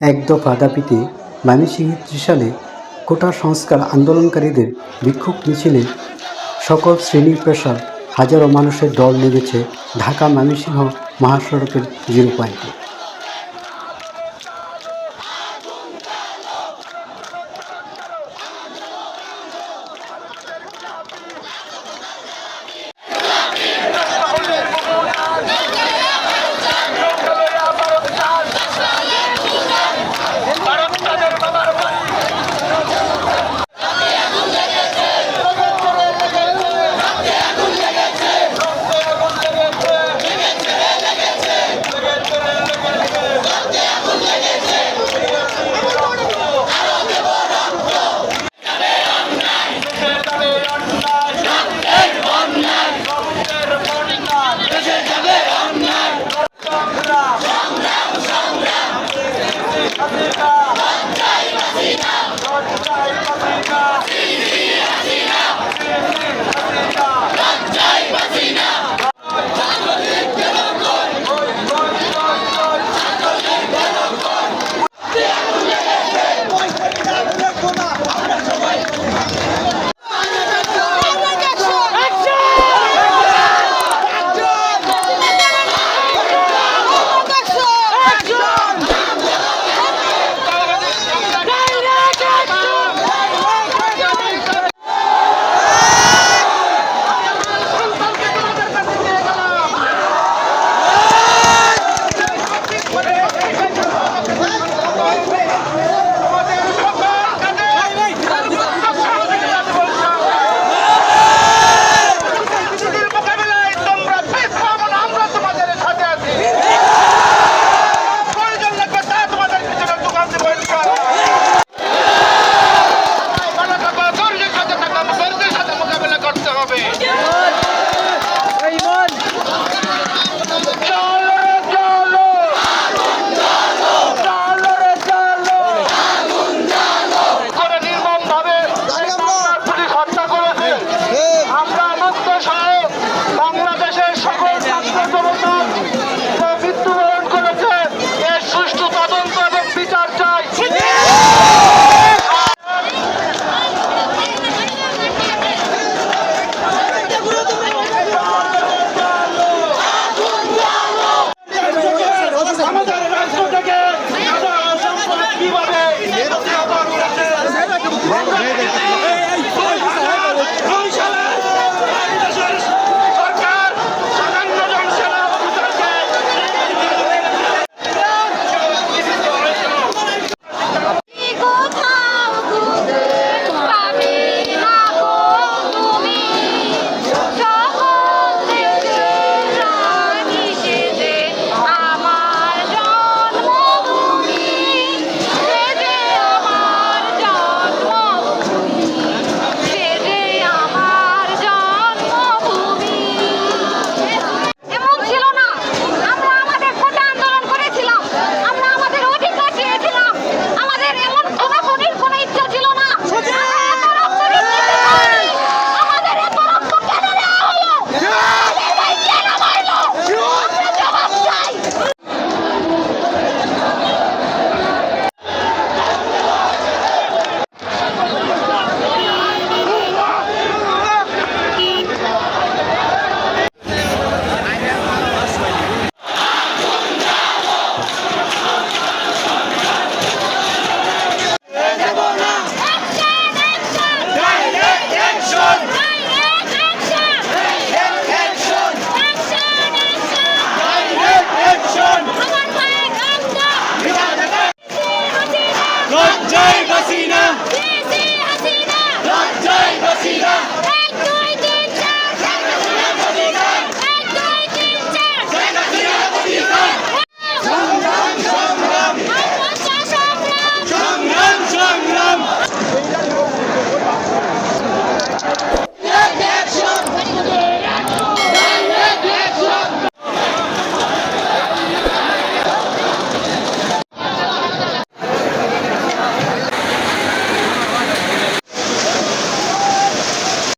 এক দফা দাবিতে ময়মনসিংহ ত্রিশালে কোটা সংস্কার আন্দোলনকারীদের বিক্ষোভ মিছিলে সকল শ্রেণি পেশার হাজারো মানুষের দল নেমেছে ঢাকা ময়মনসিংহ মহাসড়কের জিরো পয়েন্টে।